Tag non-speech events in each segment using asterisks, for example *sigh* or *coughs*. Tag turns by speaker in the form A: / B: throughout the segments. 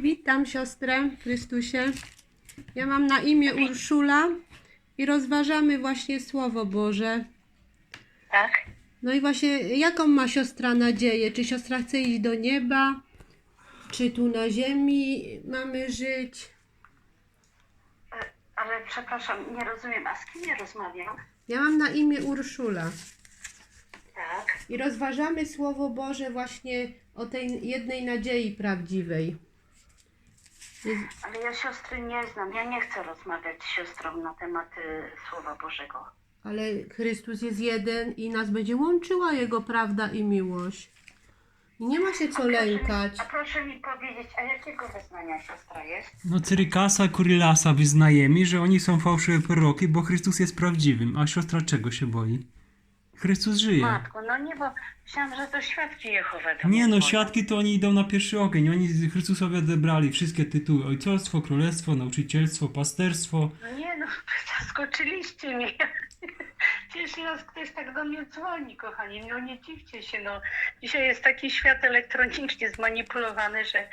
A: Witam siostrę w Chrystusie. Ja mam na imię Urszula i rozważamy właśnie Słowo Boże.
B: Tak?
A: No i właśnie, jaką ma siostra nadzieję? Czy siostra chce iść do nieba? Czy tu na ziemi mamy żyć?
B: E, Ale przepraszam, nie rozumiem, a z kim ja rozmawiam?
A: Ja mam na imię Urszula
B: Tak.
A: i rozważamy Słowo Boże właśnie o tej jednej nadziei prawdziwej.
B: Ale ja siostry nie znam. Ja nie chcę rozmawiać z siostrą na temat Słowa Bożego.
A: Ale Chrystus jest jeden i nas będzie łączyła Jego prawda i miłość. I nie ma się co lękać.
B: A proszę mi powiedzieć, a jakiego wyznania siostra jest?
C: No Cyrykasa, Kurylasa wyznajemy, że oni są fałszywe proroki, bo Chrystus jest prawdziwym. A siostra czego się boi? Chrystus żyje.
B: Matko, no nie, bo myślałam, że to świadki Jehowe. to
C: Nie no, świadki to oni idą na pierwszy ogień. Oni z Chrystusowi odebrali wszystkie tytuły. Ojcostwo, królestwo, nauczycielstwo, pasterstwo.
B: No nie no, *laughs* zaskoczyliście mnie. *laughs* Pierwszy raz ktoś tak do mnie dzwoni, kochani. No nie dziwcie się, no. Dzisiaj jest taki świat elektronicznie zmanipulowany, że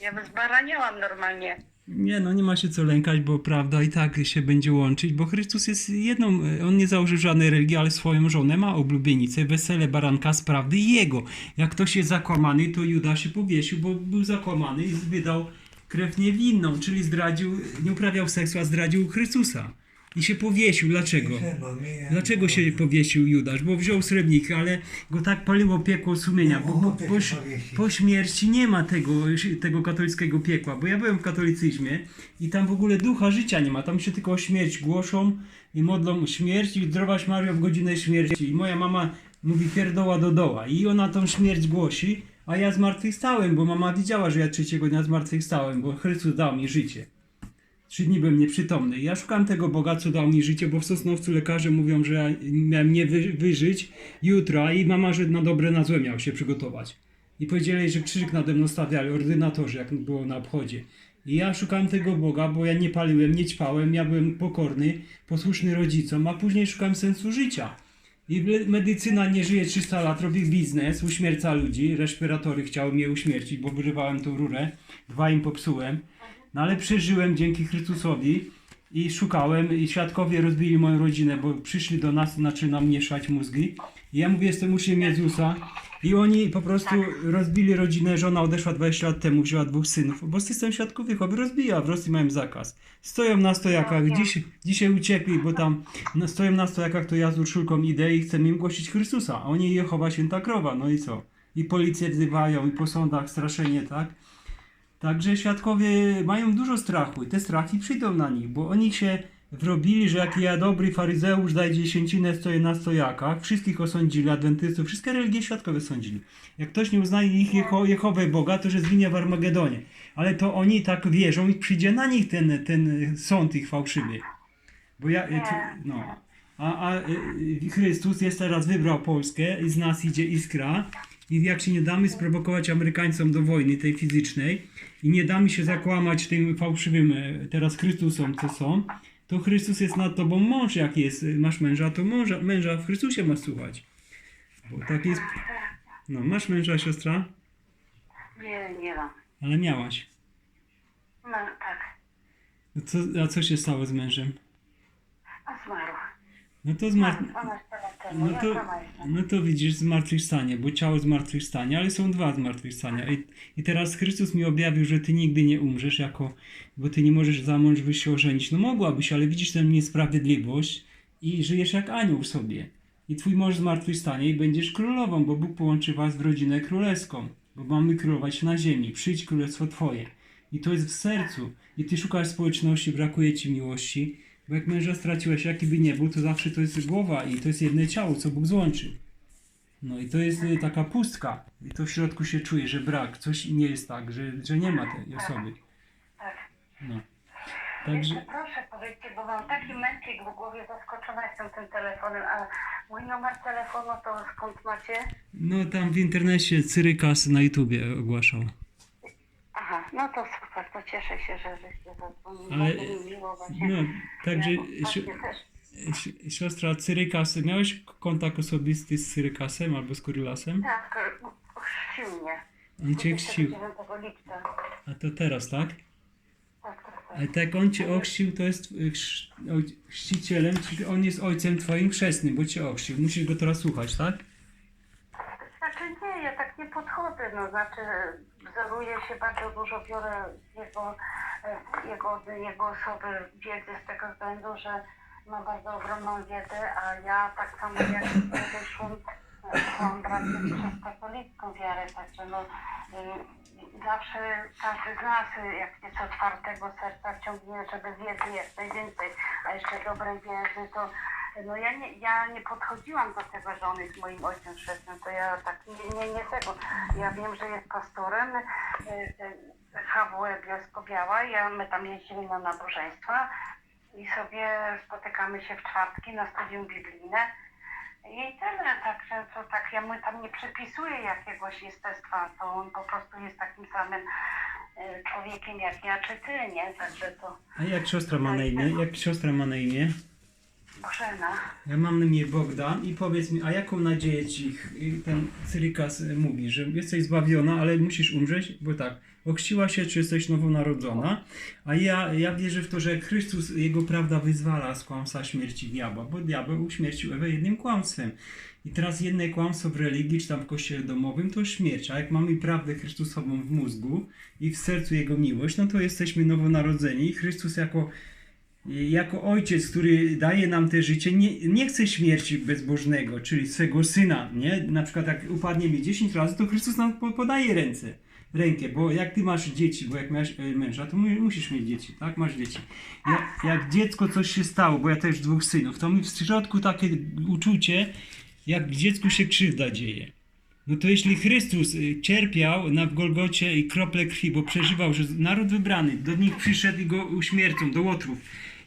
B: ja zbaraniałam normalnie.
C: Nie no, nie ma się co lękać, bo prawda i tak się będzie łączyć, bo Chrystus jest jedną, on nie założył żadnej religii, ale swoją żonę ma oblubienicę, wesele baranka z prawdy jego. Jak ktoś jest zakłamany, to Juda się powiesił, bo był zakłamany i wydał krew niewinną, czyli zdradził, nie uprawiał seksu, a zdradził Chrystusa. I się powiesił. Dlaczego? Dlaczego się powiesił Judasz? Bo wziął srebrnika, ale go tak paliło piekło sumienia, bo, bo po, po śmierci nie ma tego, tego katolickiego piekła, bo ja byłem w katolicyzmie i tam w ogóle ducha życia nie ma, tam się tylko o śmierć głoszą i modlą śmierć i zdrowaś Mario w godzinę śmierci i moja mama mówi pierdoła do doła i ona tą śmierć głosi, a ja zmartwychwstałem, bo mama widziała, że ja trzeciego dnia zmartwychwstałem, bo Chrystus dał mi życie. Trzy dni byłem nieprzytomny. Ja szukam tego Boga, co dał mi życie, bo w Sosnowcu lekarze mówią, że ja miałem nie wy, wyżyć jutro, i mama, że na dobre, na złe miał się przygotować. I powiedzieli, że krzyżyk nade mną stawiali, ordynatorzy, jak było na obchodzie. I ja szukałem tego Boga, bo ja nie paliłem, nie ćpałem, ja byłem pokorny, posłuszny rodzicom, a później szukałem sensu życia. I medycyna nie żyje 300 lat, robi biznes, uśmierca ludzi, respiratory chciały mnie uśmiercić, bo wyrywałem tą rurę, dwa im popsułem. No ale przeżyłem dzięki Chrystusowi i szukałem i świadkowie rozbili moją rodzinę, bo przyszli do nas, zaczęli nam mieszać mózgi. I ja mówię, jestem uczniem Jezusa i oni po prostu rozbili rodzinę, żona odeszła 20 lat temu, wzięła dwóch synów, bo system świadków Jehowy rozbija, w Rosji mają zakaz. Stoją na stojakach, dziś, dzisiaj uciekli, bo tam no, stoją na stojakach, to ja z Urszulką idę i chcę im głosić Chrystusa, a oni Jehowa święta krowa, no i co? I policję wzywają, i po sądach straszenie, tak? Także świadkowie mają dużo strachu i te strachy przyjdą na nich, bo oni się wrobili, że jak ja dobry faryzeusz daje dziesięcinę, stoję na stojakach, wszystkich osądzili, adwentystów, wszystkie religie świadkowie sądzili. Jak ktoś nie uznaje ich Jeho, Jehowę Boga, to że zginie w Armagedonie. Ale to oni tak wierzą i przyjdzie na nich ten, ten sąd ich fałszywy. Bo ja, no. A, a y, Chrystus jest teraz wybrał Polskę i z nas idzie iskra. I jak się nie damy sprowokować Amerykańcom do wojny tej fizycznej i nie damy się zakłamać tym fałszywym e, teraz Chrystusom, co są, to Chrystus jest nad tobą mąż, jak jest, masz męża, to męża, męża w Chrystusie masz słuchać. Bo tak jest. No, masz męża, siostra?
B: Nie, nie mam.
C: Ale miałaś.
B: No tak.
C: Co, a co się stało z mężem?
B: A zmarł.
C: No to zmarł.
B: 12 lat temu.
C: No
B: ja
C: to,
B: sama jestem.
C: no to widzisz zmartwychwstanie, bo ciało zmartwychwstanie, ale są dwa zmartwychwstania. I, I teraz Chrystus mi objawił, że ty nigdy nie umrzesz, jako, bo ty nie możesz za mąż wyjść się ożenić. No mogłabyś, ale widzisz tę niesprawiedliwość i żyjesz jak anioł w sobie. I twój mąż zmartwychwstanie i będziesz królową, bo Bóg połączy was w rodzinę królewską. Bo mamy królować na ziemi. Przyjdź królestwo twoje. I to jest w sercu. I ty szukasz społeczności, brakuje ci miłości. Bo jak męża straciłeś, jaki by nie był, to zawsze to jest głowa i to jest jedno ciało, co Bóg złączył. No i to jest y, taka pustka. I to w środku się czuje, że brak, coś nie jest tak, że, że nie ma tej osoby.
B: Tak.
C: No.
B: Jeszcze
C: Także,
B: proszę powiedzcie, bo mam taki mętlik w głowie, zaskoczona jestem tym telefonem, a mój numer telefonu to skąd macie?
C: no tam w internecie Cyrykas na YouTubie ogłaszał.
B: Aha, no to super, to cieszę się, że żeście zadzwonili.
C: Ale,
B: Bardzo mi miło właśnie.
C: no, także
B: Ja
C: si-
B: właśnie też.
C: si- siostra Cyrykas, miałeś kontakt osobisty z Cyrykasem albo z Kurylasem?
B: Tak, chrzcił mnie.
C: On cię chrzcił.
B: 29 lipca.
C: A to teraz, tak?
B: Tak, tak, tak.
C: Ale tak on cię ochrzcił, to jest y, chrz- oj- chrzcicielem, czyli on jest ojcem twoim chrzestnym, bo cię ochrzcił. Musisz go teraz słuchać, tak?
B: Znaczy nie, ja tak nie podchodzę, no znaczy wzoruję się bardzo dużo, biorę jego, e, jego, jego osoby wiedzy z tego względu, że ma bardzo ogromną wiedzę, a ja tak samo jak *coughs* wyszłam, mam praktycznie katolicką wiarę, także no y, zawsze każdy z nas jak jest otwartego serca ciągnie, żeby wiedzy jak najwięcej, a jeszcze dobrej wiedzy to no ja nie, ja nie podchodziłam do tego, że on jest moim ojcem chrzestnym, to ja tak nie, nie, nie tego. Ja wiem, że jest pastorem y, y, HWE Bielsko-Biała, ja, my tam jeździmy na nabożeństwa i sobie spotykamy się w czwartki na studium biblijne i tyle, także to tak, ja mu tam nie przypisuję jakiegoś jestestwa, to on po prostu jest takim samym y, człowiekiem jak ja czy ty, nie? Także to
C: A jak siostra ma na imię? Jak siostra ma na imię?
B: Bożena.
C: Ja mam na imię Bogdan i powiedz mi, a jaką nadzieję ci ten Cyrykas y, mówi, że jesteś zbawiona, ale musisz umrzeć? Bo tak, ochrzciła się, czy jesteś nowonarodzona, a ja, ja wierzę w to, że Chrystus, Jego prawda wyzwala z kłamstwa śmierci diabła, bo diabeł uśmiercił Ewę jednym kłamstwem. I teraz jedne kłamstwo w religii, czy tam w kościele domowym, to śmierć. A jak mamy prawdę Chrystusową w mózgu i w sercu Jego miłość, no to jesteśmy nowonarodzeni. Chrystus jako jako ojciec, który daje nam te życie, nie, nie chce śmierci bezbożnego, czyli swego syna, nie? Na przykład jak upadnie mi 10 razy, to Chrystus nam po- podaje ręce, rękę, bo jak ty masz dzieci, bo jak masz e, męża, to mu- musisz mieć dzieci, tak? Masz dzieci. Jak, jak dziecko coś się stało, bo ja też dwóch synów, to mi w środku takie uczucie, jak dziecku się krzywda dzieje. No to jeśli Chrystus y, cierpiał na Golgocie i krople krwi, bo przeżywał, że naród wybrany do nich przyszedł i go uśmiercą, do łotrów.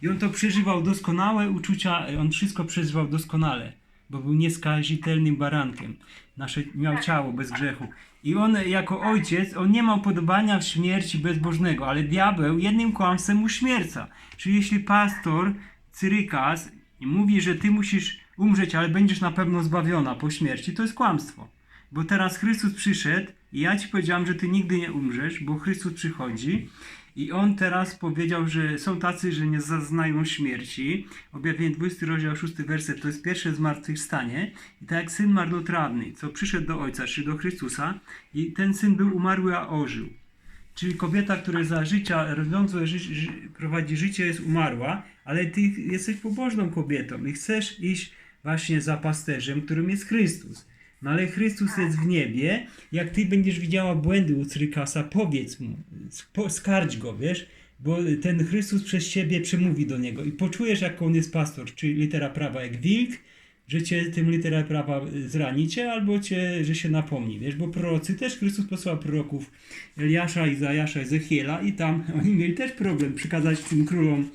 C: I on to przeżywał doskonałe uczucia, y, on wszystko przeżywał doskonale, bo był nieskazitelnym barankiem. Nasze miał ciało bez grzechu. I on y, jako ojciec, on nie ma upodobania w śmierci bezbożnego, ale diabeł jednym kłamstwem uśmierca. Czyli jeśli pastor Cyrykas mówi, że ty musisz umrzeć, ale będziesz na pewno zbawiona po śmierci, to jest kłamstwo. Bo teraz Chrystus przyszedł i ja ci powiedziałam, że ty nigdy nie umrzesz, bo Chrystus przychodzi i on teraz powiedział, że są tacy, że nie zaznają śmierci. Objawienie 20 rozdział 6 werset to jest pierwsze zmartwychwstanie. I tak jak syn marnotrawny, co przyszedł do ojca, czy do Chrystusa i ten syn był umarły, a ożył. Czyli kobieta, która za życia, rodząco ży, ży, prowadzi życie, jest umarła, ale ty jesteś pobożną kobietą i chcesz iść właśnie za pasterzem, którym jest Chrystus. No ale Chrystus jest w niebie. Jak ty będziesz widziała błędy u Cyrykasa, powiedz mu, skardź go, wiesz, bo ten Chrystus przez ciebie przemówi do niego. I poczujesz, jak on jest pastor, czyli litera prawa jak wilk, że cię tym litera prawa zranicie, albo cię, że się napomni, wiesz, bo prorocy też, Chrystus posłał proroków Eliasza, Izajasza, Ezechiela i tam *laughs* oni mieli też problem przekazać tym królom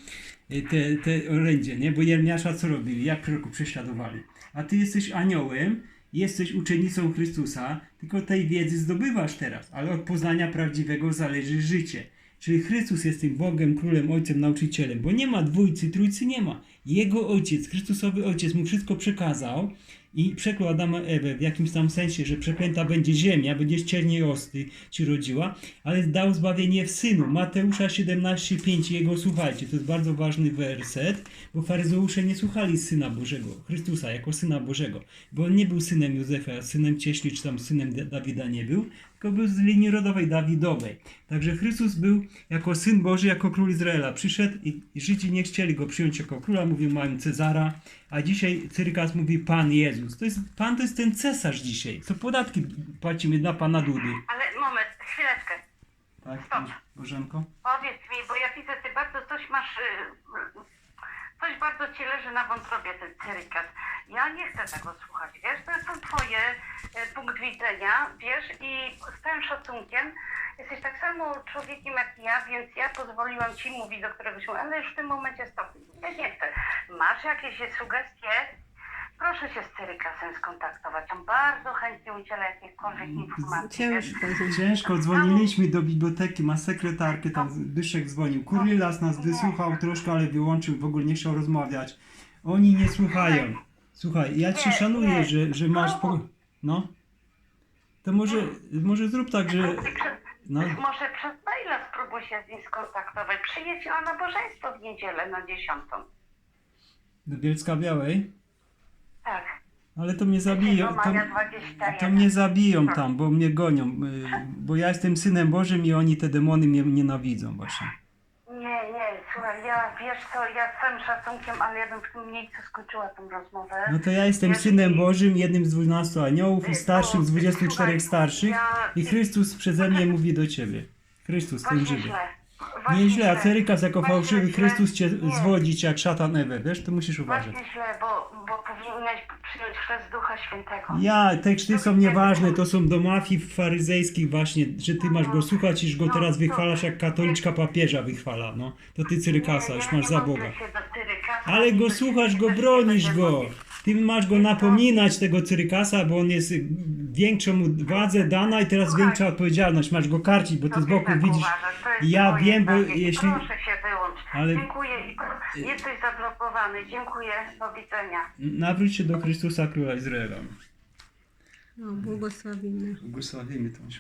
C: y, te, te orędzie, nie, bo Jeremiasza co robili, jak proroków prześladowali, a ty jesteś aniołem, jesteś uczennicą Chrystusa, tylko tej wiedzy zdobywasz teraz, ale od poznania prawdziwego zależy życie. Czyli Chrystus jest tym Bogiem, Królem, Ojcem, Nauczycielem, bo nie ma dwójcy, trójcy nie ma. Jego Ojciec, Chrystusowy Ojciec mu wszystko przekazał i przeklął Adama Ewę w jakimś tam sensie, że przeklęta będzie ziemia, będzie z czerniej osty ci rodziła, ale dał zbawienie w Synu. Mateusza 17,5 jego słuchajcie, to jest bardzo ważny werset, bo faryzeusze nie słuchali Syna Bożego, Chrystusa jako Syna Bożego, bo on nie był synem Józefa, synem cieśli, czy tam synem Da- Dawida nie był, tylko był z linii rodowej Dawidowej. Także Chrystus był jako Syn Boży, jako Król Izraela. Przyszedł i Żydzi nie chcieli go przyjąć jako króla, mówił mają Cezara, a dzisiaj Cyrykas mówi Pan Jezus. To jest, Pan to jest ten cesarz dzisiaj, co podatki płacimy dla Pana Dudy.
B: Ale moment, chwileczkę.
C: Tak,
B: Stop.
C: Bożenko?
B: Powiedz mi, bo ja widzę, ty bardzo coś masz, y, coś bardzo ci leży na wątrobie, ten cyrykas. Ja nie chcę tego słuchać, wiesz, to są twoje y, punkt widzenia, wiesz, i z całym szacunkiem jesteś tak samo człowiekiem jak ja, więc ja pozwoliłam ci mówić do któregoś, ale już w tym momencie stop. Ja nie chcę. Masz jakieś sugestie? Proszę się z Cyrykasem skontaktować. On bardzo chętnie udziela jakichkolwiek informacji. wiesz.
A: Ciężko.
C: Ciężko, dzwoniliśmy do biblioteki, ma sekretarkę, tam Byszek dzwonił. Kurilas nas wysłuchał troszkę, ale wyłączył, w ogóle nie chciał rozmawiać. Oni nie słuchają. Słuchaj, ja cię szanuję, że, że masz... Po... No? To może, może zrób tak, że... No,
B: Może przez maila spróbuj się z nim skontaktować. Przyjedź na nabożeństwo w niedzielę na dziesiątą.
C: do Bielska Białej?
B: Tak.
C: Ale to mnie zabiją. Tam,
B: maja 21.
C: to mnie zabiją tam, bo mnie gonią. y, Bo ja jestem synem Bożym i oni te demony mnie nienawidzą właśnie.
B: Nie, nie, słuchaj, ja wiesz co, ja z całym szacunkiem, ale ja bym w tym miejscu skończyła tą rozmowę.
C: No to ja jestem
B: Jeżeli-
C: synem Bożym, jednym z 12 aniołów i
B: Y,
C: starszym z 24
B: słuchaj,
C: starszych i Chrystus przeze mnie mówi do ciebie. Chrystus, ten
B: Właśnie
C: żywy.
B: źle.
C: Nieźle, a. Cerykas jako
B: Właśnie
C: fałszywy
B: źle.
C: Chrystus cię
B: Nie.
C: zwodzi cię jak szatan Ewę, wiesz, to musisz uważać.
B: Właśnie źle, bo, bo powinnaś przyjąć chrzest Ducha Świętego.
C: Ja, te chrzty są nieważne, to są do mafii faryzejskich właśnie, że ty masz go słuchać iż go teraz wychwalasz jak katoliczka papieża wychwala, no. To ty Cyrykasa, już masz za Boga. Ale go słuchasz, go bronisz go. Ty masz go napominać tego Cyrykasa, bo on jest y, większą mu władzę dana i teraz
B: Słuchaj.
C: większa odpowiedzialność. Masz go karcić, bo ty z boku
B: tak
C: widzisz.
B: uważasz, to jest
C: Ja wiem, bo
B: zdanie.
C: jeśli...
B: Proszę się wyłącz.
C: Ale-
B: Dziękuję. Jesteś zablokowany. Dziękuję. Do widzenia.
C: Nawróć się do Chrystusa Króla Izraela.
A: No, błogosławimy.
C: Błogosławimy tą